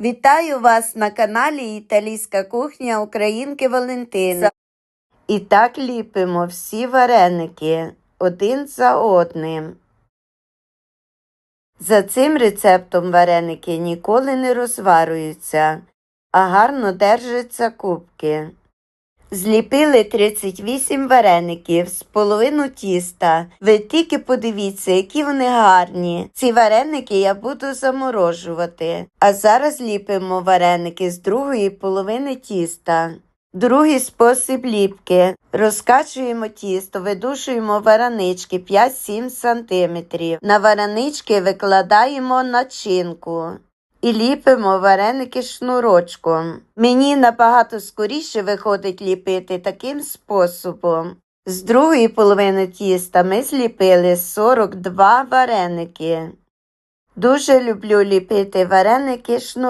Вітаю вас на каналі Італійська кухня Українки Валентини. І так ліпимо всі вареники один за одним. За цим рецептом вареники ніколи не розварюються, а гарно держаться кубки. Зліпили 38 вареників з половину тіста. Ви тільки подивіться, які вони гарні. Ці вареники я буду заморожувати. А зараз ліпимо вареники з другої половини тіста. Другий спосіб ліпки. Розкачуємо тісто, видушуємо варанички 5-7 см. На варанички викладаємо начинку. І ліпимо вареники шнурочком. Мені набагато скоріше виходить ліпити таким способом. З другої половини тіста ми зліпили 42 вареники. Дуже люблю ліпити вареники шнурочком.